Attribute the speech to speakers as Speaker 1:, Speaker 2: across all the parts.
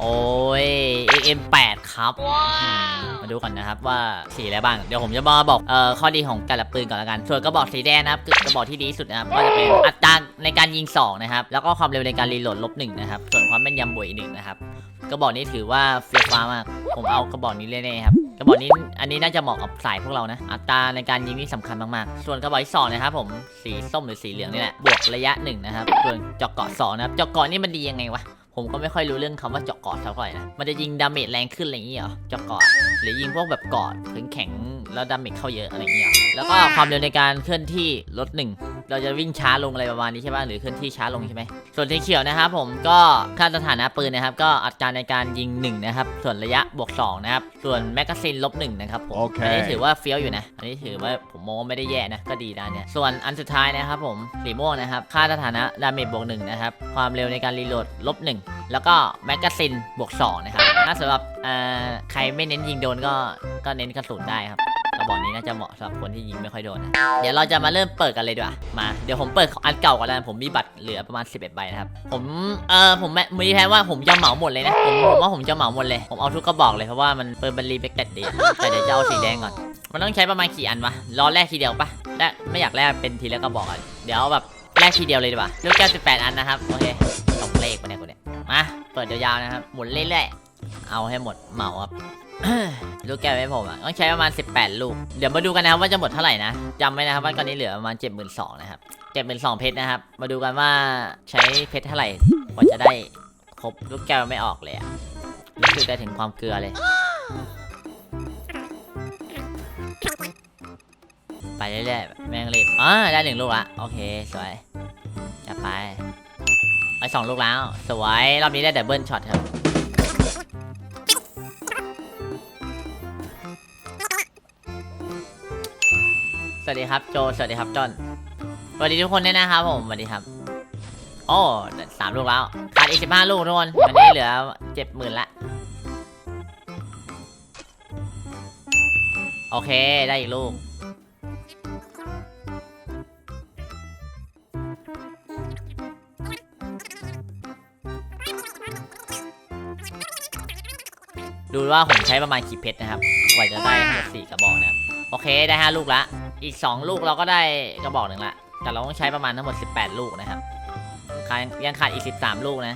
Speaker 1: โอ้ยเอ็มแปด ครับ มาดูก่อนนะครับว่าสีอะไรบ้าง เดี๋ยวผมจะมาบอกเอ่อข้อดีของแต่ละปืนก่อนละกัน ส่วนกระบอกสีแดงนะครับคือกระบอกที่ดีสุดนะครับก็จะเป็นอัตราในการยิง2นะครับแล้วก็ความเร็วในการรีโหลดลบหนึ่งนะครับส่วนความแม่นยำบวกอีกหนึ่งนะครับกระบอกนี้ถือว่าเฟี้ยวฟ้ามาก ผมเอากระบอกนี้เลยนะครับ กระบอกนี้อันนี้น่าจะเหมาะกับสายพวกเรานะ อัตราในการยิงนี่สำคัญมากๆ ส่วนกระบอกที่สองนะครับผม สีส้มหรือสีเหลืองนี่แหละ บวกระยะหนึ่งนะครับ ส่วนจอกเกาะสองนะครับ จอกเกาะนี่มันดียังไงวะ ผมก็ไม่ค่อยรู้เรื่องคำว่าเจาะกอดเท่าไหร่นะ มันจะยิงดาเมจแรงขึ้นอะไรอย่างเงี้ยเหรอเจาะกอดหรือยิงพวกแบบกอดแข็งๆแล้วดาเมจเข้าเยอะอะไรอย่างเงี้ยแล้วก็ความเร็วในการเคลื่อนที่ลดหนึ่ง เราจะวิ่งช้าลงอะไรประมาณนี้ใช่ป่ะหรือเคลื่อนที่ช้าลงใช่ไหมส่วนสีเขียวนะครับผมก็ค่าสถานะปืนนะครับ ก็อัตราในการยิง1นะครับส่วนระยะบวก2นะครับส่วนแมกกาซีนลบหนึ่งนะครับผม
Speaker 2: โอเค
Speaker 1: อันนี้ถือว่าเฟี้ยวอยู่นะ อันนี้ถือว่าผมมองว่าไม่ได้แย่นะก็ดีนะเนี่ยส่วนอันสุดท้ายนะครับผมสีม่วงนะครับค่าสถานะดาเมจบวกหนึ่งนะครับความเร็วในการรีโหลดลบหนึ่งแล้วก็แมกกาซีนบวกสองนะครับถ้าสำหรับเอ่อใครไม่เน้นยิงโดนก็ก็เน้นกระสุนได้ครับ กระบอกนี้น่าจะเหมาะสำหรับคนที่ยิงไม่ค่อยโดนนะเดี๋ยวเราจะมาเริ่มเปิดกันเลยดีกว่ามาเดี๋ยวผมเปิดอันเก่าก่อนแล้วผมมีบัตรเหลือประมาณ 11ใบนะครับผมเออผมแม่มีแผนว่าผมจะเหมาหมดเลยนะผมว่าผมจะเหมาหมดเลยผมเอาทุกกระบอกเลยเพราะว่ามันเปิดบันรีเบกเต็ดดีแต่เดี๋ยวจะเอาสีแดงก่อนมันต้องใช้ประมาณกี่อันวะรอแรกทีเดียวปะแลกไม่อยากแลกเป็นทีละกระบอกอะเดี๋ยวแบบแรกทีเดียวเลยดีกว่าลูกแก้ว18 อันนะครับโอเคตกเลขไปเนี่ยกูเนี่ยมาเปิดยาวๆนะครับหมุนเรื่อยๆเอาให้หมดเหมาครับ ลูกแก้วให้ผมอะต้องใช้ประมาณ 18 ลูก เดี๋ยวมาดูกันนะครับว่าจะหมดเท่าไหร่นะจำไว้นะครับว่าตอนนี้เหลือประมาณ 72,000นะครับ72,000เพชรนะครับ มาดูกันว่าใช้เพชรเท่าไหร่กว่าจะได้ครบลูกแก้วไม่ออกเลยอะรู้สึกได้ถึงความเกลือเลย ไปเรื่อยๆแม่งรีบอ่าได้หนึ่งลูกละโอเคสวยจัดไปไปสองลูกแล้ว สวยรอบนี้ได้ดับเบิลช็อตครับ วัสดีครับโจ สวัสดีครับจอนสวัสดีทุกคนด้วยนะครับผมสวัสดีครับ โอ้สามลูกแล้วขาดอีกสิบห้าลูกทุกคนวันนี้เหลือเจ็ดหมื่นละ โอเคได้อีกลูก ดูว่าผมใช้ประมาณกี่เพชรนะครับกว่าจะได้ทั้งหมดสี่กระบอกนะครับโอเคได้5ลูกละ อีก 2 ลูกเราก็ได้กระบอกหนึ่งละ แต่เราต้องใช้ประมาณทั้งหมด 18 ลูกนะครับขาดยังขาดอีก 13 ลูกนะ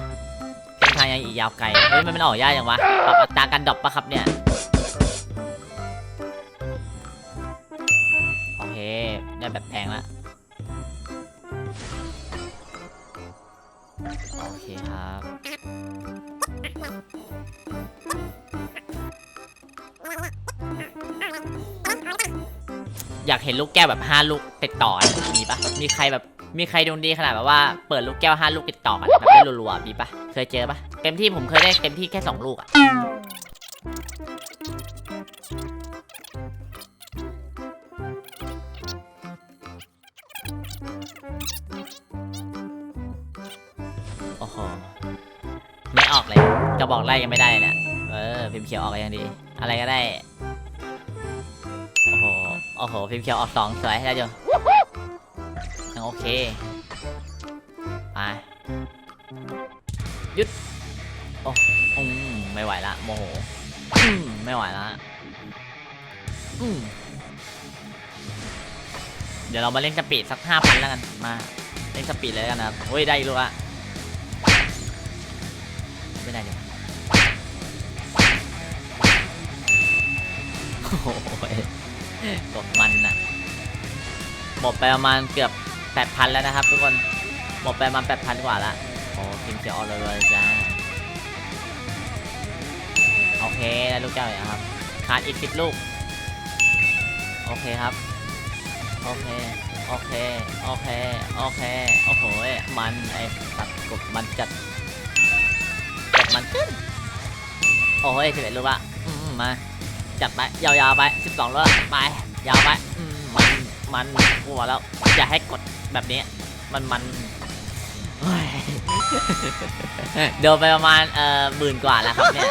Speaker 1: เส้นทางยังอีกยาวไกล เฮ้ยมันไม่ออกยากยังวะ ปรับอัตราการดรอปปะครับเนี่ย โอเค ได้แบบแพงละ โอเคครับ อยากเห็นลูกแก้วแบบ 5 ลูกติดต่อมีปะมีใครแบบมีใครดวงดีขนาดแบบว่าเปิดลูกแก้ว 5 ลูกติดต่อกันแบบได้รัวๆมีปะเคยเจอปะเต็มที่ผมเคยได้เต็มที่แค่ 2 ลูกอะโอ้โหไม่ออกเลยจะบอกไล่ยังไม่ได้เนี่ยเออพิมพ์เขียวออกก็ยังดี อะไรก็ได้ อ้โหพิมพ์เขียวออกสองสวยได้จ้ะยังโอเคไปยุดโอ้อืมไม่ไหวละโมโหอืมไม่ไหวละอืมเดี๋ยวเรามาเล่นสปีดสักห้าพันแล้วกันมาเล่นสปีดเลยกันนะครับโอ้ยได้อีกลูกละไม่ได้เลยโอ้โห กมันน่ะ หมดไปประมาณเกือบแปดพันแล้วนะครับ ทุกคน หมดไปประมาณแปดพันกว่าละโอ้พิมเขียออกเลยจ้า โอเคได้ลูกแก้วแล้วครับ ขาดอีกสิบลูก โอเคครับ โอเค โอเค โอเค โอเค โอ้โห มันไอ้ตัดกบมันจัดกบมันขึ้นโอ้ยสิบเอ็ดลูกละอืมมา จัดไปยาวๆไป12แล้วไปยาวไปมันมันกลัวแล้วอย่าให้กดแบบนี้ มันมันเฮ้ยเดินไปประมาณเอ่อหมื่นกว่าแล้วครับเนี่ย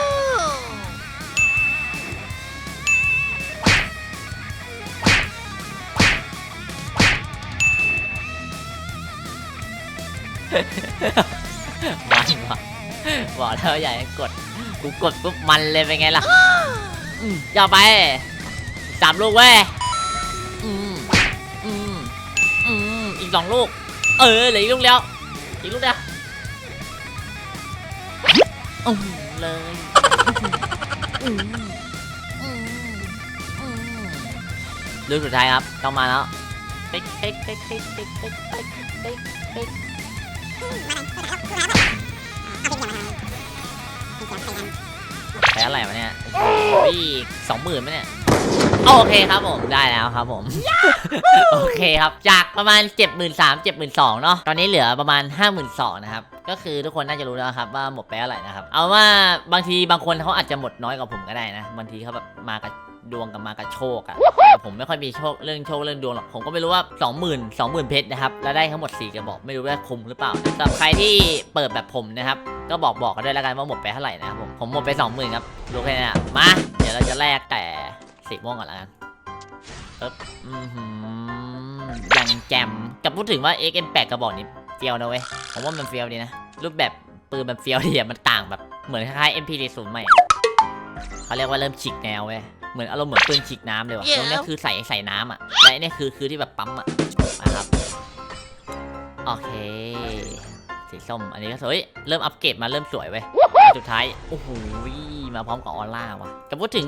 Speaker 1: มันว่ะบอกแล้วอย่าให้กดกูกดปุ๊บมันเลยเป็นไงล่ะ อืมย่าไปสามลูกเว้ยอืมอืมอืมอีกสองลูก เออเหลืออีกลูกเดียวอีกลูกเดียวอืมเลยอืมอืมอืมลูกสุดท้ายครับต้องมาแล้วติ๊กติ๊กติ๊กติ๊กติ๊กติ๊กติ๊กติ๊กติ๊ก แพ้อะไรวะเนี่ยโอ้โหสองหมื่นไหมเนี่ย โอเคครับผมได้แล้วครับผม โอเคครับจากประมาณ 7 3 0 0 0 7 2 0 0 0เนาะตอนนี้เหลือประมาณ 5 2 0 0 0นะครับก็คือทุกคนน่าจะรู้แล้วครับว่าหมดไปเท่าไหร่นะครับ เอาว่าบางทีบางคนเขาอาจจะหมดน้อยกว่าผมก็ได้นะบางทีเขาแบบมากับดวงกับมากับโชคอะแต่ผมไม่ค่อยมีโชคเรื่องโชคเรื่องดวงหรอกผมก็ไม่รู้ว่า 20,000 20,000เพชรนะครับแล้วได้ทั้งหมด4กระบอกไม่รู้ว่าคุ้มหรือเปล่าสำหรับใครที่เปิดแบบผมนะครับ ก็บอกบอกกันด้วยแล้วกันว่าหมดไปเท่าไหร่นะครับผม ผมหมดไป20,000ครับดูแค่นี้นะมา เดี๋ยวเราจะแลกแต่สีม่วงก่อนแล้วกันปึ๊บอือหืออย่างแจ่มกับพูดถึงว่า XM8 กระบอกนี้เฟียวนะเว้ย ผมว่ามันเฟียวดีนะ รูปแบบปืนมันเฟียวดีอะมันต่างแบบเหมือนคล้ายๆ MP40 ใหม่เขาเรียกว่าเริ่มฉีกแนวเว้ย เหมือนอารมณ์เหมือนปืนฉีกน้ำเลยว่ะ
Speaker 2: เดี๋ยว
Speaker 1: ตรงเนี้ยคือใส่ใส่น้ำอะ และอันเนี้ยคือคือที่แบบปั๊มอะนะครับ โอเค สีส้ม อันนี้ก็สวยเฮ้ยเริ่มอัปเกรดมาเริ่มสวยเว้ยสุดท้าย โอ้โหมาพร้อมกับออร่าว่ะแต่พูดถึง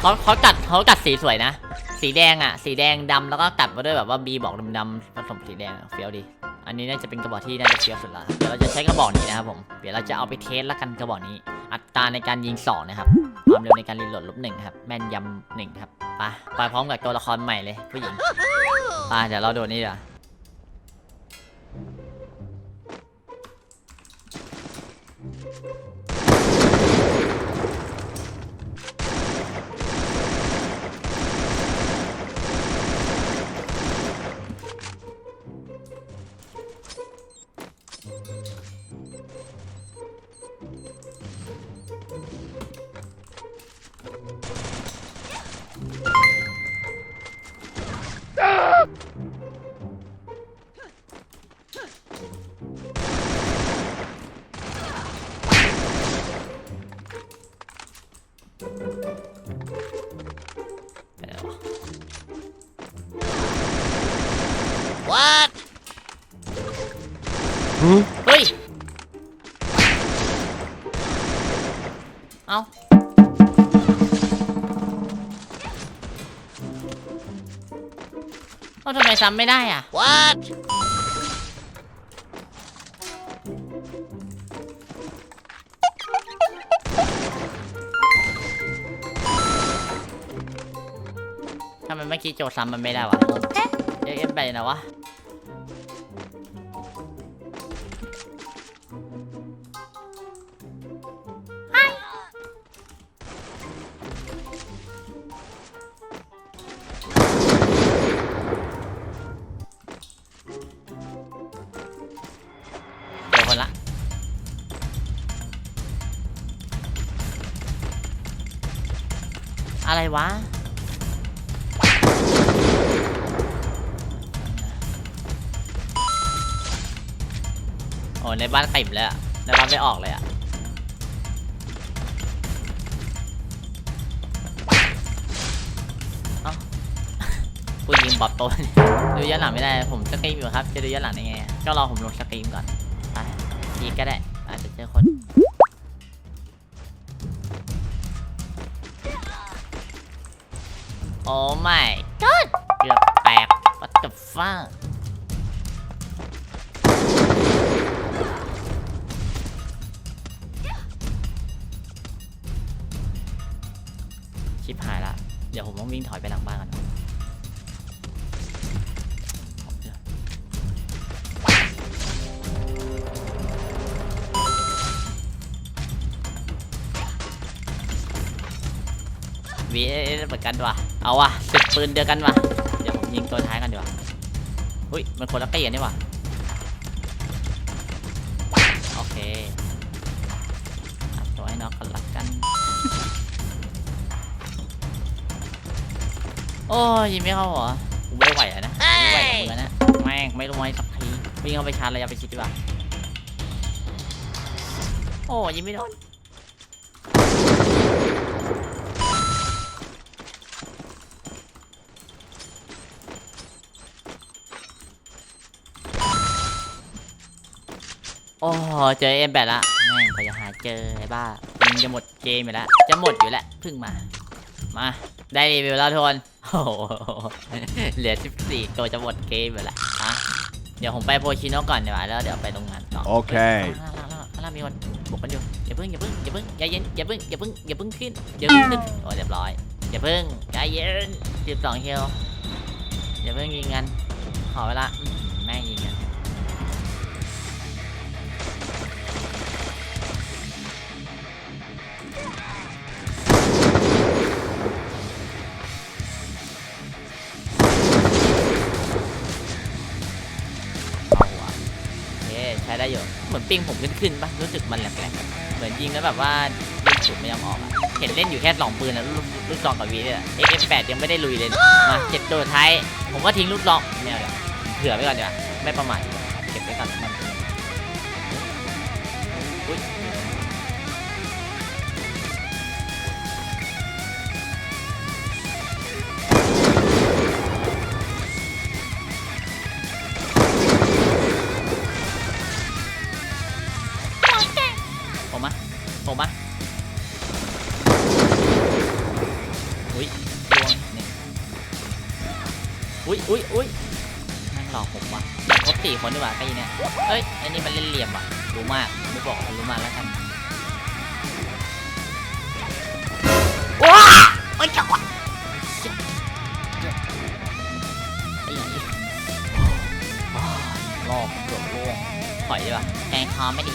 Speaker 1: เขาเขาตัดเขาตัดสีสวยนะ สีแดงอะ สีแดงดำแล้วก็ตัดมาด้วยแบบว่าบีบอกดำๆผสมสีแดงเฟี้ยวดี อันนี้น่าจะเป็นกระบอกที่น่าจะเฟี้ยวสุดละเดี๋ยวเราจะใช้กระบอกนี้นะครับผมเดี๋ยวเราจะเอาไปเทสละกันกระบอกนี้ อัตราในการยิงสองนะครับความเร็วในการรีโหลดลบหนึ่งครับแม่นยำหนึ่งครับไปไปพร้อมกับตัวละครใหม่เลยผู้หญิงไปเดี๋ยวเราโดนนี่เดี๋ยว เฮ้ย เอาเอาทำไมซ้ำไม่ได้อะ
Speaker 2: What
Speaker 1: ทำไมเมื่อกี้โจซ้ำมันไม่ได้วะเอ๊ะเอ็มไปไหนะวะ วะ โอ้ในบ้านเติ่มเลยอะในบ้านไม่ออกเลยอะเอ้ากูยิงบอทโตเนี่ยดูย้อนหลังไม่ได้ ผมสตรีมอยู่ครับ จะดูย้อนหลังได้ไง ก็รอผมลงสตรีมก่อน ไปยีก็ได้ อาจจะเจอคน อ้ไม่ก็เกือบแตก what the fuck ชิบหายละ เดี๋ยวผมต้องวิ่งถอยไปหลังบ้านกันน วีเอเหมือนกันว่ะ เอาว่ะสิบปืนเดียวกันว่ะ เดี๋ยวผมยิงตัวท้ายกันดีกว่าอุ้ย มันคนละตีกันนี่ว่ะ โอเคตัวให้น็อกกันละกัน โอ้ยยิงไม่เข้าเหรอกูไม่ไหวแล้วนะไม่ไหวกับมึงแล้วนะ แม่งไม่รู้ไว้สักที วิ่งเข้าไปชาร์จระยะไปชิดดีกว่า โอ้ยิงไม่โดน โอ้เจอเอ็มแบละแม่งก็จะหาเจอไอ้บ้ายิงจะหมดเกมอยู่แล้วจะหมดอยู่แล้วเพึ่งมา มา ได้รีวิวแล้วทุกคนโอ้โหเหลือ 14 ตัวจะหมดเกมอยู่แล้วอะเดี๋ยวผมไปโพชิโนะก่อนดีกว่าแล้วเดี๋ยวไปตรงงานต่อ
Speaker 3: Okay.
Speaker 1: ข้างล่างข้างล่างข้างล่างมีคนบุกกันอยู่อย่าเพิ่งอย่าเพิ่งอย่าเพิ่งอย่าเย็นอย่าเพิ่งอย่าเพิ่งอย่าเพิ่งขึ้นอย่าเพิ่งขึ้นโอ้เรียบร้อยอย่าเพิ่งใจเย็นสิบสองเฮลอย่าเพิ่งยิงกันขอเวลา ได้อยู่ เหมือนปิงผมขึ้นขึ้นๆปะรู้สึกมันแหลกๆ เหมือนยิงแล้วแบบว่ายิงสุดไม่ยอมออกอะเห็นเล่นอยู่แค่สองปืนนะลูกลูกซองกับวีเนี่ย XF8 ยังไม่ได้ลุยเลยมาเจ็บตัวท้าย ผมก็ทิ้งลูกซองเนี่ยเดี๋ยวเผื่อไว้ก่อนดีกว่าไม่ประมาทเก็บไว้ก่อน อุ้ยอุ้ยอุ้ยนั่งหลอกผมว่ะอยากครบสี่คนดีกว่าไอ้เนี่ยเอ้ยไอ้นี่มันเล่นเหลี่ยมว่ะ รู้มากไม่บอกรู้มากแล้วกันว้าโอ้ยจังหวะไอ้ไหนอ้าวรอบเกือบล่วงถอยดีกว่าแกงคอไม่ดี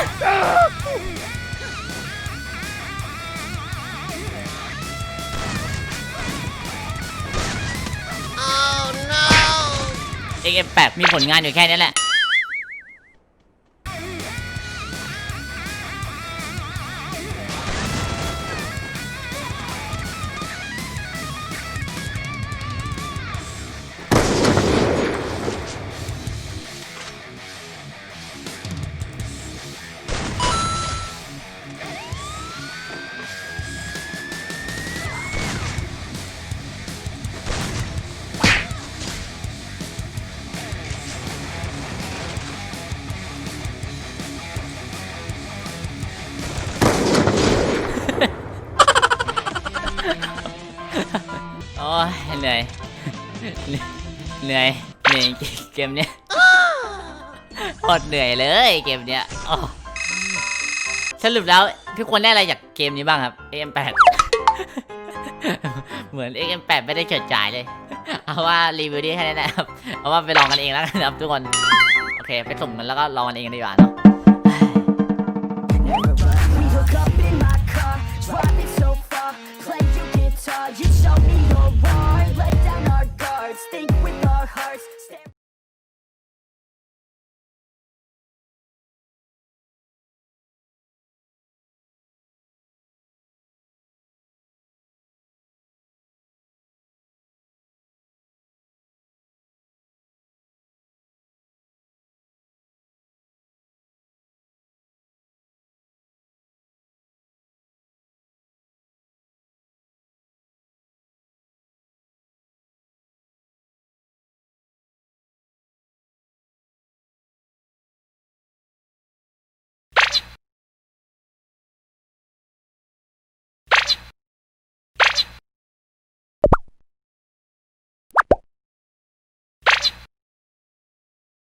Speaker 2: Oh no!
Speaker 1: เอ็กแปดมีผลงานอยู่แค่นี้แหละ โอ้ยเหนื่อย เหนื่อย เหนื่อยเกมเนี้ยโคตรเหนื่อยเลยเกมเนี้ยอ้อสรุปแล้วทุกคนได้อะไรจากเกมนี้บ้างครับ AM8 เหมือน AM8 ไม่ได้เฉิดจ่ายเลย เอาว่ารีวิวนี้แค่นี้นะครับ เอาว่าไปลองกันเองแล้วกันะครับทุกคน โอเค ไปสุ่มกันแล้วก็ลองกันเองดีกว่าเนาะ